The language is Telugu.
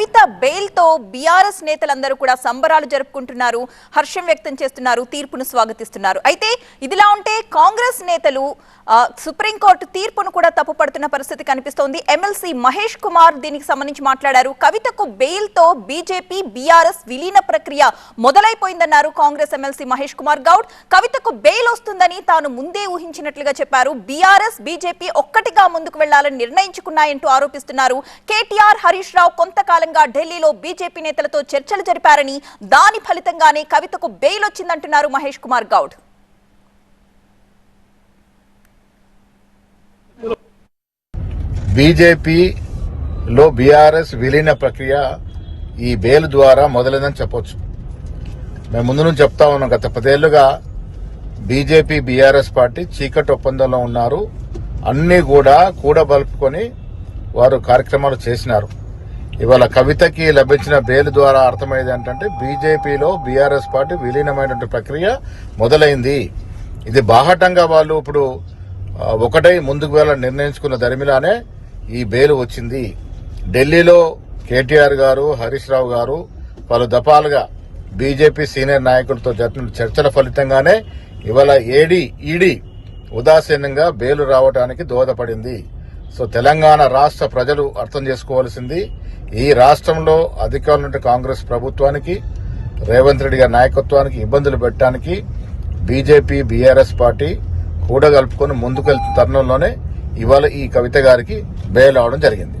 కవిత బెయిల్తో బీఆర్ఎస్ నేతలందరూ కూడా సంబరాలు జరుపుకుంటున్నారు హర్షం వ్యక్తం చేస్తున్నారు తీర్పును స్వాగతిస్తున్నారు. అయితే ఇదిలా ఉంటే కాంగ్రెస్ నేతలు సుప్రీంకోర్టు తీర్పును కూడా తప్పుపడుతున్న పరిస్థితి కనిపిస్తోంది. ఎమ్మెల్సీ మహేష్ కుమార్ దీనికి సంబంధించి మాట్లాడారు. కవితకు బెయిల్తో బీజేపీ బీఆర్ఎస్ విలీన ప్రక్రియ మొదలైపోయిందన్నారు కాంగ్రెస్ ఎమ్మెల్సీ మహేష్ కుమార్ గౌడ్. కవితకు బెయిల్ వస్తుందని తాను ముందే ఊహించినట్లుగా చెప్పారు. బీఆర్ఎస్ బీజేపీ ఒక్కటిగా ముందుకు వెళ్ళాలని నిర్ణయించుకున్నాయంటూ ఆరోపిస్తున్నారు. కేటీఆర్ హరీష్ రావు కొంతకాలం కొంతకాలంగా ఢిల్లీలో బీజేపీ నేతలతో చర్చలు జరిపారని దాని ఫలితంగానే కవితకు బెయిల్ వచ్చిందంటున్నారు మహేష్ కుమార్ గౌడ్. బీజేపీలో బీఆర్ఎస్ విలీన ప్రక్రియ ఈ బెయిల్ ద్వారా మొదలైందని చెప్పొచ్చు. మేము ముందు నుంచి చెప్తా ఉన్నాం గత పదేళ్ళుగా బీజేపీ బీఆర్ఎస్ పార్టీ చీకటి ఒప్పందంలో ఉన్నారు. అన్ని కూడా కూడబలుపుకొని వారు కార్యక్రమాలు చేసినారు. ఇవాళ కవితకి లభించిన బెయిల్ ద్వారా అర్థమైంది ఏంటంటే బీజేపీలో బీఆర్ఎస్ పార్టీ విలీనమైనటువంటి ప్రక్రియ మొదలైంది. ఇది బాహటంగా వాళ్ళు ఇప్పుడు ఒకటై ముందుకు వెళ్ళాలని నిర్ణయించుకున్న దరిమిలానే ఈ బెయిల్ వచ్చింది. ఢిల్లీలో కేటీఆర్ గారు హరీష్ రావు గారు పలు దఫాలుగా బీజేపీ సీనియర్ నాయకులతో జరిపిన చర్చల ఫలితంగానే ఇవాళ ఏడీ ఈడీ ఉదాసీనంగా బెయిల్ రావడానికి దోహదపడింది. సో తెలంగాణ రాష్ట్ర ప్రజలు అర్థం చేసుకోవాల్సింది ఈ రాష్ట్రంలో అధికారులు కాంగ్రెస్ ప్రభుత్వానికి రేవంత్ రెడ్డి గారి నాయకత్వానికి ఇబ్బందులు పెట్టడానికి బీజేపీ బీఆర్ఎస్ పార్టీ కూడగలుపుకొని ముందుకెళ్తున్న తరుణంలోనే ఇవాళ ఈ కవిత గారికి బెయిల్ అవడం జరిగింది.